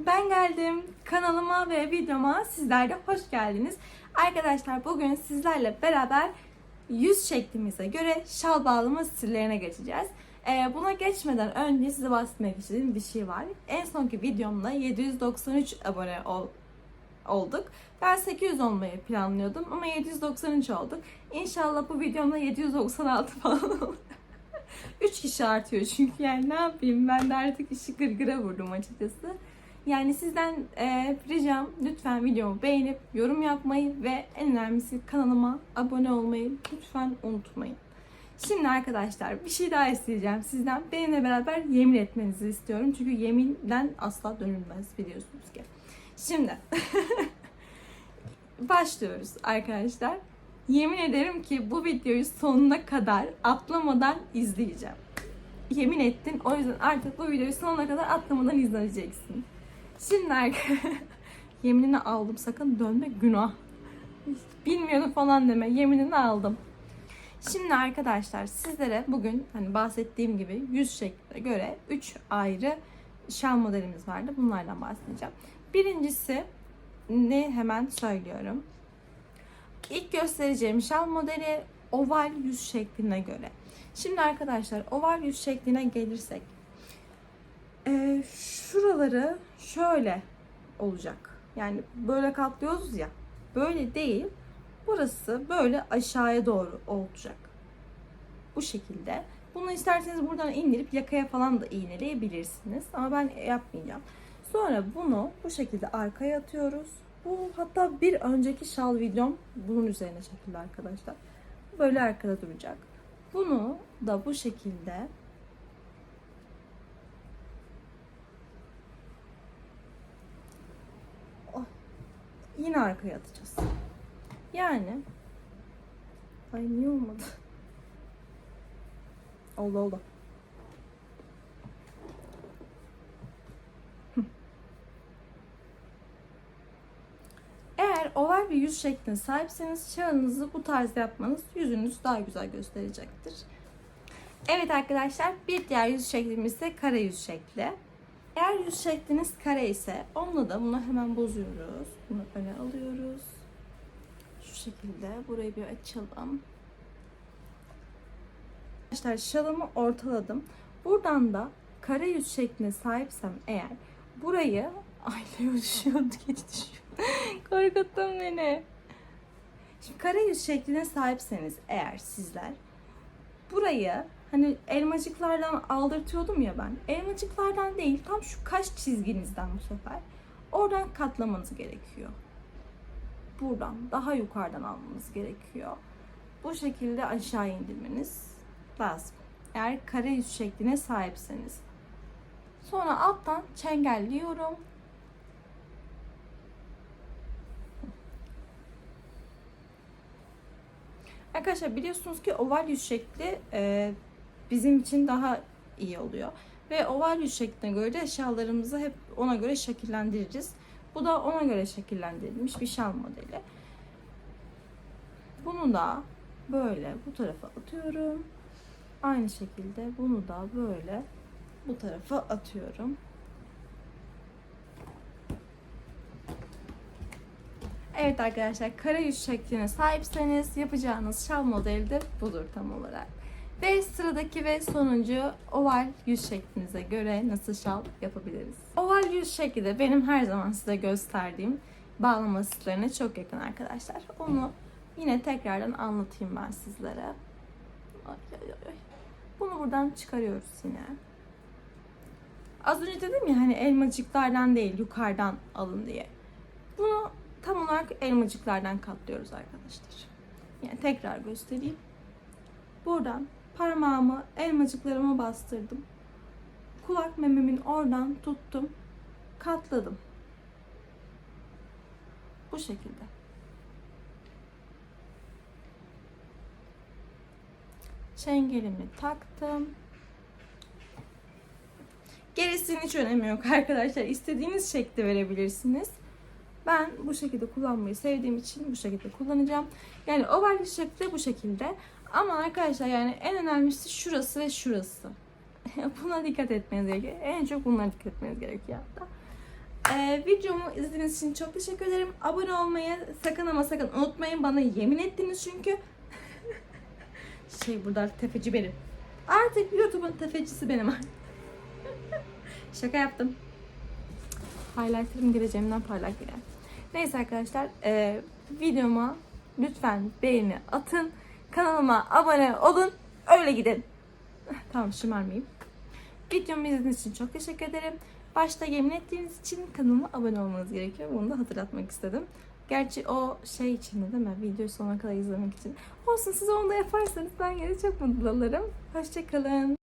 Ben geldim. Kanalıma ve videoma sizler de hoş geldiniz. Arkadaşlar bugün sizlerle beraber yüz şeklimize göre şal bağlama stillerine geçeceğiz. Ee, buna geçmeden önce size bahsetmek istediğim bir şey var. En sonki videomda 793 abone ol, olduk. Ben 800 olmayı planlıyordum ama 793 olduk. İnşallah bu videomda 796 falan olur. 3 kişi artıyor çünkü yani ne yapayım ben de artık işi gırgıra vurdum açıkçası. Yani sizden e, ricam lütfen videomu beğenip yorum yapmayı ve en önemlisi kanalıma abone olmayı lütfen unutmayın. Şimdi arkadaşlar bir şey daha isteyeceğim sizden. Benimle beraber yemin etmenizi istiyorum. Çünkü yeminden asla dönülmez biliyorsunuz ki. Şimdi başlıyoruz arkadaşlar. Yemin ederim ki bu videoyu sonuna kadar atlamadan izleyeceğim. Yemin ettin. O yüzden artık bu videoyu sonuna kadar atlamadan izleyeceksin. Şimdi yeminini aldım. Sakın dönme günah. Bilmiyordum falan deme. Yeminini aldım. Şimdi arkadaşlar sizlere bugün hani bahsettiğim gibi yüz şekline göre 3 ayrı şal modelimiz vardı. Bunlardan bahsedeceğim. Birincisi ne hemen söylüyorum. İlk göstereceğim şal modeli oval yüz şekline göre. Şimdi arkadaşlar oval yüz şekline gelirsek şuraları şöyle olacak. Yani böyle katlıyoruz ya. Böyle değil. Burası böyle aşağıya doğru olacak. Bu şekilde. Bunu isterseniz buradan indirip yakaya falan da iğneleyebilirsiniz. Ama ben yapmayacağım. Sonra bunu bu şekilde arkaya atıyoruz. Bu hatta bir önceki şal videom bunun üzerine çekildi arkadaşlar. Böyle arkada duracak. Bunu da bu şekilde yine arkaya atacağız. Yani ay niye olmadı? Oldu oldu. Eğer oval bir yüz şekline sahipseniz şahınızı bu tarz yapmanız yüzünüzü daha güzel gösterecektir. Evet arkadaşlar bir diğer yüz şeklimiz ise kare yüz şekli. Eğer yüz şekliniz kare ise onunla da bunu hemen bozuyoruz. Bunu öne alıyoruz. Şu şekilde burayı bir açalım. Arkadaşlar şalımı ortaladım. Buradan da kare yüz şekline sahipsem eğer burayı ay ne düşüyordu geç düşüyor. Korkuttun beni. Şimdi kare yüz şekline sahipseniz eğer sizler burayı hani elmacıklardan aldırtıyordum ya ben. Elmacıklardan değil tam şu kaş çizginizden bu sefer. Oradan katlamanız gerekiyor. Buradan daha yukarıdan almanız gerekiyor. Bu şekilde aşağı indirmeniz lazım. Eğer kare yüz şekline sahipseniz. Sonra alttan çengelliyorum. Arkadaşlar biliyorsunuz ki oval yüz şekli e, bizim için daha iyi oluyor. Ve oval yüz şekline göre de eşyalarımızı hep ona göre şekillendiririz. Bu da ona göre şekillendirilmiş bir şal modeli. Bunu da böyle bu tarafa atıyorum. Aynı şekilde bunu da böyle bu tarafa atıyorum. Evet arkadaşlar kare yüz şekline sahipseniz yapacağınız şal modeli de budur tam olarak. Ve sıradaki ve sonuncu oval yüz şeklinize göre nasıl şal yapabiliriz? Oval yüz şekli de benim her zaman size gösterdiğim bağlama stillerine çok yakın arkadaşlar. Onu yine tekrardan anlatayım ben sizlere. Ay, ay, ay. Bunu buradan çıkarıyoruz yine. Az önce dedim ya hani elmacıklardan değil yukarıdan alın diye. Bunu tam olarak elmacıklardan katlıyoruz arkadaşlar. Yani tekrar göstereyim. Buradan parmağımı elmacıklarıma bastırdım. Kulak mememin oradan tuttum. Katladım. Bu şekilde. Çengelimi taktım. Gerisinin hiç önemi yok arkadaşlar. İstediğiniz şekli verebilirsiniz. Ben bu şekilde kullanmayı sevdiğim için bu şekilde kullanacağım. Yani oval şekilde bu şekilde. Ama arkadaşlar yani en önemlisi şurası ve şurası. Buna dikkat etmeniz gerekiyor. En çok bunlara dikkat etmeniz gerekiyor hatta. Ee, videomu izlediğiniz için çok teşekkür ederim. Abone olmayı sakın ama sakın unutmayın. Bana yemin ettiniz çünkü. şey burada tefeci benim. Artık YouTube'un tefecisi benim. Şaka yaptım. Highlighter'ım gireceğimden parlak girer. Neyse arkadaşlar e, videoma lütfen beğeni atın. Kanalıma abone olun. Öyle gidin. tamam şımarmayayım. Videomu izlediğiniz için çok teşekkür ederim. Başta yemin ettiğiniz için kanalıma abone olmanız gerekiyor. Bunu da hatırlatmak istedim. Gerçi o şey için de değil mi? Videoyu sonuna kadar izlemek için. Olsun siz onu da yaparsanız ben yine çok mutlu olurum. Hoşçakalın.